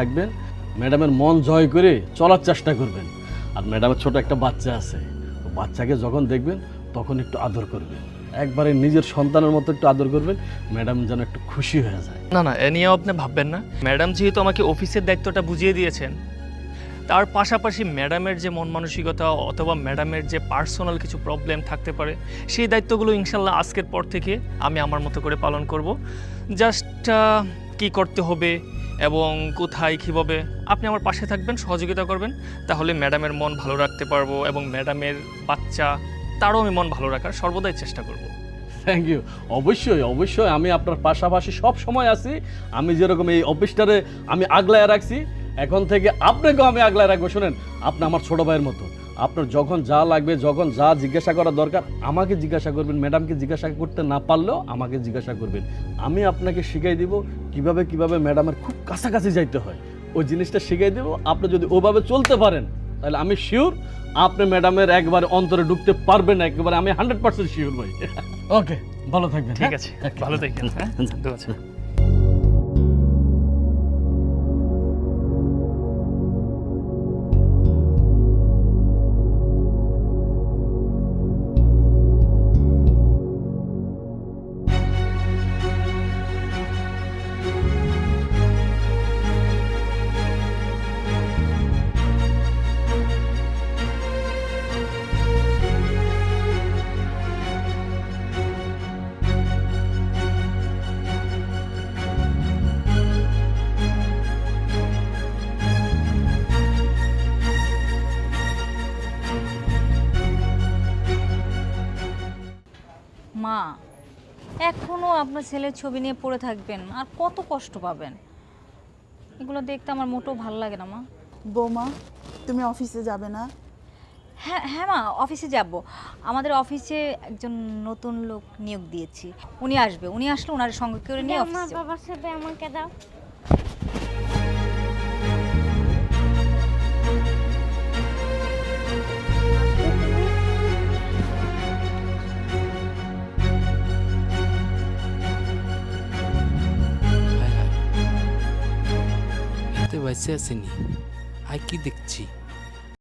থাকবেন, ম্যাডামের মন জয় করে চলার চেষ্টা করবেন। আর ম্যাডামের ছোট একটা বাচ্চা আছে বাচ্চাকে যখন দেখবেন, তখন একটু আদর করবেন। একবারে নিজের সন্তানের মতো একটু আদর করবেন, ম্যাডাম যেন একটু খুশি হয়ে যায়। না না, এ নিয়েও আপনি ভাববেন না। ম্যাডাম যেহেতু আমাকে অফিসের দায়িত্বটা বুঝিয়ে দিয়েছেন, তার পাশাপাশি ম্যাডামের যে মন মানসিকতা অথবা ম্যাডামের যে পার্সোনাল কিছু প্রবলেম থাকতে পারে, সেই দায়িত্বগুলো ইনশাল্লাহ আজকের পর থেকে আমি আমার মতো করে পালন করব। জাস্ট কি করতে হবে এবং কোথায়, কীভাবে আপনি আমার পাশে থাকবেন, সহযোগিতা করবেন, তাহলে ম্যাডামের মন ভালো রাখতে পারব এবং ম্যাডামের বাচ্চা তারও আমি মন ভালো রাখার সর্বদাই চেষ্টা করব। থ্যাংক ইউ অবশ্যই অবশ্যই আমি আপনার পাশাপাশি সব সময় আছি। আমি যেরকম এই অফিসটারে আমি আগলায় রাখছি, এখন থেকে আপনাকেও আমি আগলায় রাখব। শুনেন, আপনি আমার ছোট ভাইয়ের মতো। আপনার যখন যা লাগবে যখন যা জিজ্ঞাসা করা দরকার আমাকে জিজ্ঞাসা করবেন ম্যাডামকে জিজ্ঞাসা করতে না পারলেও আমাকে জিজ্ঞাসা করবেন। আমি আপনাকে শিখাই দিব কীভাবে কীভাবে ম্যাডামের খুব কাছাকাছি যাইতে হয়। ওই জিনিসটা শিখাই দেবো। আপনি যদি ওভাবে চলতে পারেন তাহলে আমি শিওর আপনি ম্যাডামের একবারে অন্তরে ঢুকতে পারবেন না। একেবারে আমি হান্ড্রেড পার্সেন্ট শিওর ভাই। ওকে ভালো থাকবেন ঠিক? আছে। ভালো থাকবেন হ্যাঁ? মা এখনও আপনার ছেলের ছবি নিয়ে পড়ে থাকবেন আর কত কষ্ট পাবেন। এগুলো দেখতে আমার মোটেও ভালো লাগে না মা। বৌমা তুমি অফিসে যাবে না? হ্যাঁ হ্যাঁ মা অফিসে যাব। আমাদের অফিসে একজন নতুন লোক নিয়োগ দিয়েছি। উনি আসবে উনি আসলে ওনার সঙ্গে করে নিয়ে অফিসে বাবার সাথে আমাকে দাও। হায় বাইসে আসেনি আর কি দেখছি